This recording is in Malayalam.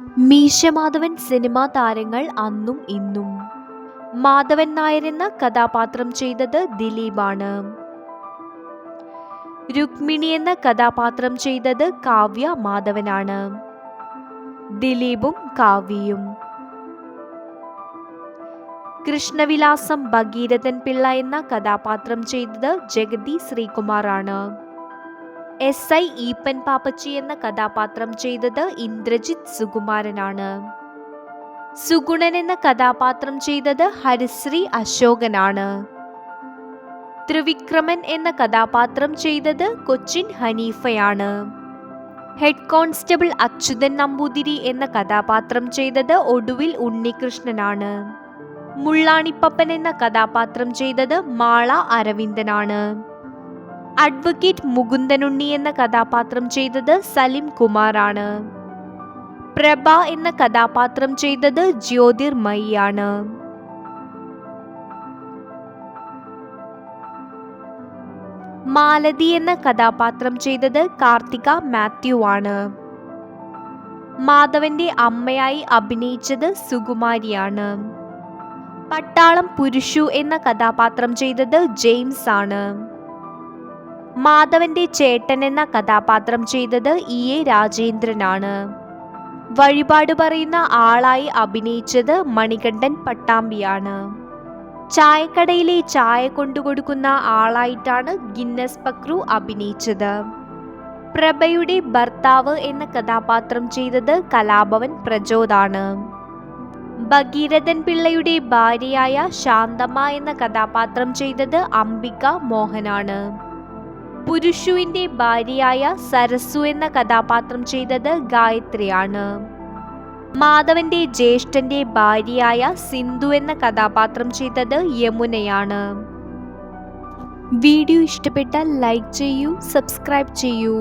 മീശമാധവൻ സിനിമാ താരങ്ങൾ അന്നും ഇന്നും. മാധവൻ നായർ എന്ന കഥാപാത്രം ചെയ്തത് ദിലീപാണ്. രുക്മിണി എന്ന കഥാപാത്രം ചെയ്തത് കാവ്യ മാധവനാണ്. ദിലീപും കാവ്യയും. കൃഷ്ണവിലാസം ഭഗീരഥൻ പിള്ള എന്ന കഥാപാത്രം ചെയ്തത് ജഗതി ശ്രീകുമാറാണ്. എസ് ഐ ഈപ്പൻ പാപ്പച്ചി എന്ന കഥാപാത്രം ചെയ്തത് ഇന്ദ്രജിത് സുകുമാരനാണ്. സുഗുണൻ എന്ന കഥാപാത്രം ചെയ്തത് ഹരിശ്രീ അശോകനാണ്. ത്രിവിക്രമൻ എന്ന കഥാപാത്രം ചെയ്തത് കൊച്ചിൻ ഹനീഫയാണ്. ഹെഡ് കോൺസ്റ്റബിൾ അച്യുതൻ നമ്പൂതിരി എന്ന കഥാപാത്രം ചെയ്തത് ഒടുവിൽ ഉണ്ണികൃഷ്ണനാണ്. മുള്ളാണിപ്പപ്പൻ എന്ന കഥാപാത്രം ചെയ്തത് മാള അരവിന്ദനാണ്. അഡ്വക്കേറ്റ് മുകുന്ദനുണ്ണി എന്ന കഥാപാത്രം ചെയ്തത് സലിം കുമാറാണ്. പ്രഭ എന്ന കഥാപാത്രം ചെയ്തത് ജ്യോതിർമയിയാണ് മാലതി എന്ന കഥാപാത്രം ചെയ്തത് കാർത്തിക മാത്യു ആണ്. മാധവന്റെ അമ്മയായി അഭിനയിച്ചത് സുകുമാരിയാണ്. പട്ടാളം പുരുഷു എന്ന കഥാപാത്രം ചെയ്തത് ജെയിംസ് ആണ്. മാധവന്റെ ചേട്ടൻ എന്ന കഥാപാത്രം ചെയ്തത് ഇ. എ. രാജേന്ദ്രനാണ്. വഴിപാട് പറയുന്ന ആളായി അഭിനയിച്ചത് മണികണ്ഠൻ പട്ടാമ്പിയാണ്. ചായക്കടയിലെ ചായ കൊണ്ടുകൊടുക്കുന്ന ആളായിട്ടാണ് ഗിന്നസ് പക്രു അഭിനയിച്ചത്. പ്രഭയുടെ ഭർത്താവ് എന്ന കഥാപാത്രം ചെയ്തത് കലാഭവൻ പ്രചോദാണ്. ഭഗീരഥൻ പിള്ളയുടെ ഭാര്യയായ ശാന്തമ്മ എന്ന കഥാപാത്രം ചെയ്തത് അംബിക മോഹനാണ്. പുരുഷുവിന്റെ ഭാര്യയായ സരസു എന്ന കഥാപാത്രം ചെയ്തത് ഗായത്രിയാണ്. മാധവന്റെ ജ്യേഷ്ഠന്റെ ഭാര്യയായ സിന്ധു എന്ന കഥാപാത്രം ചെയ്തത് യമുനയാണ്. വീഡിയോ ഇഷ്ടപ്പെട്ടാൽ ലൈക്ക് ചെയ്യൂ സബ്സ്ക്രൈബ് ചെയ്യൂ.